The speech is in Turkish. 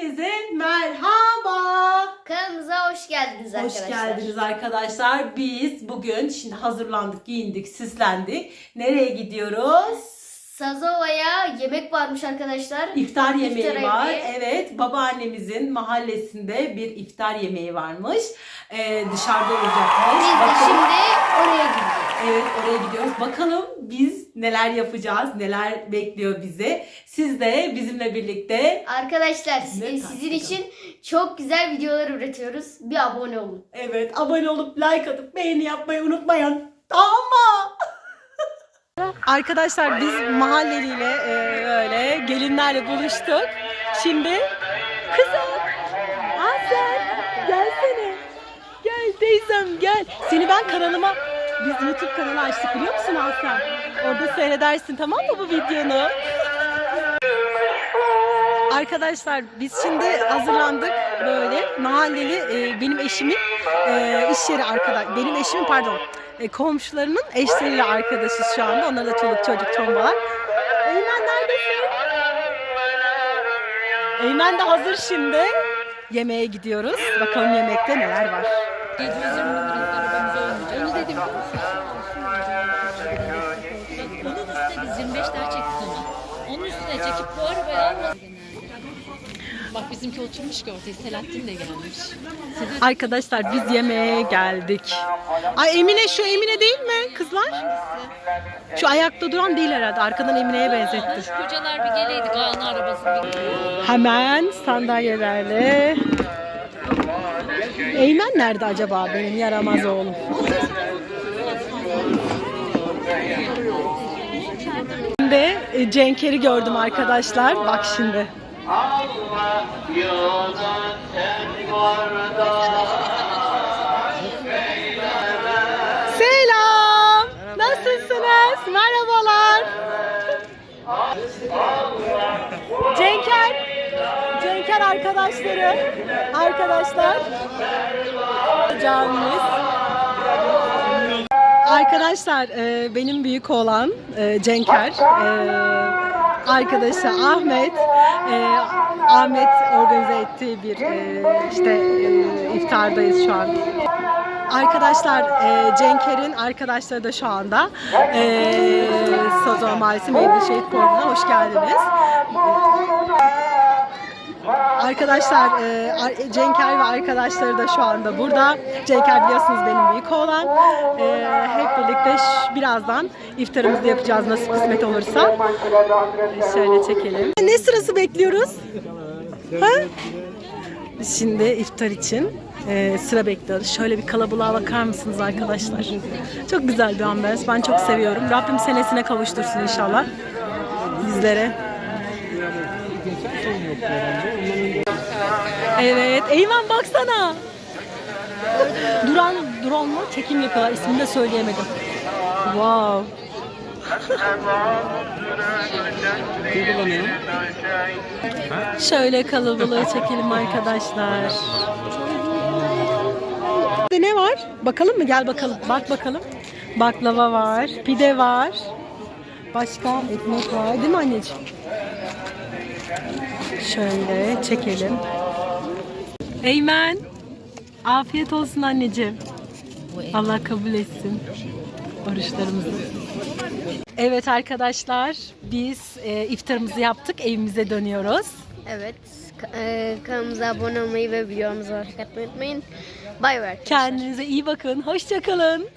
Herkese merhaba. Kanalımıza hoş geldiniz Hoş arkadaşlar. geldiniz arkadaşlar. Biz bugün şimdi hazırlandık, giyindik, süslendik. Nereye gidiyoruz? Sazova'ya yemek varmış arkadaşlar. İftar yemeği İftar var. yemeği. Evet, babaannemizin mahallesinde bir iftar yemeği varmış. Ee, dışarıda olacakmış. Biz de şimdi oraya gidiyoruz. Evet oraya gidiyoruz. Bakalım biz neler yapacağız, neler bekliyor bizi. Siz de bizimle birlikte Arkadaşlar Ne e, sizin için çok güzel videolar üretiyoruz. Bir abone olun. evet abone olup like atıp beğeni yapmayı unutmayın. Tamam mı? Arkadaşlar biz mahalleliyle e, böyle gelinlerle buluştuk. Şimdi kızım Asel gelsene. Gel teyzem gel. Seni ben kanalıma biz YouTube kanalı açtık biliyor musun Asel? Orada seyredersin tamam mı bu videonu? Arkadaşlar biz şimdi hazırlandık böyle mahalleli e, benim eşimin e, iş yeri arkadaş benim eşimin pardon e, komşularının eşleriyle arkadaşız şu anda onlara da çoluk çocuk tombalar. Eymen neredesin? Eymen de hazır şimdi. Yemeğe gidiyoruz. Bakalım yemekte neler var. 720 liralık arabamız olmayacak. Onu dedim. Onun üstüne biz 25 daha çektik ama. Onun üstüne çekip bu arabayı almadık genelde. Bak bizimki oturmuş ki ortaya. Selahattin de gelmiş. Sedat Arkadaşlar biz yemeğe geldik. Ay Emine şu Emine değil mi kızlar? Şu ayakta duran değil herhalde. Arkadan Emine'ye benzetti. şu kocalar bir geleydi Kaan arabası bir Hemen sandalyelerle. Eymen nerede acaba benim yaramaz oğlum? Şimdi e, Cenkeri gördüm arkadaşlar. Bak şimdi. Selam. Nasılsınız? Merhabalar. Cenker. Cenker arkadaşları. Arkadaşlar. Camimiz. Arkadaşlar e, benim büyük olan e, Cenker. E, arkadaşı Ahmet. E, Ahmet organize ettiği bir işte iftardayız şu an. Arkadaşlar e, Cenker'in arkadaşları da şu anda e, Sazon Mahallesi Mevlid Şehit Formu'na hoş geldiniz. Arkadaşlar e, Cenker ve arkadaşları da şu anda burada. Cenker biliyorsunuz benim büyük oğlan. E, hep birlikte birazdan iftarımızı yapacağız nasıl kısmet olursa. Şöyle çekelim. Ne sırası bekliyoruz? Ha? Şimdi iftar için e, sıra bekliyoruz. Şöyle bir kalabalığa bakar mısınız arkadaşlar? Çok güzel bir ambiyans. Ben çok seviyorum. Rabbim senesine kavuştursun inşallah bizlere. Evet. Eymen baksana. Duran, Duran'la çekim yapıyorlar. İsmini de söyleyemedim. Wow. Şöyle kalabalığı çekelim arkadaşlar. Ne var? Bakalım mı? Gel bakalım. Bak bakalım. Baklava var, pide var. Başka ekmek var. Değil mi anneciğim? Şöyle çekelim. Eymen. Afiyet olsun anneciğim. Allah kabul etsin oruçlarımızı. Evet arkadaşlar biz e, iftarımızı yaptık evimize dönüyoruz. Evet. e, kanalımıza abone olmayı ve videomuza like atmayı unutmayın. Bay bay. arkadaşlar. Kendinize iyi bakın. Hoşçakalın.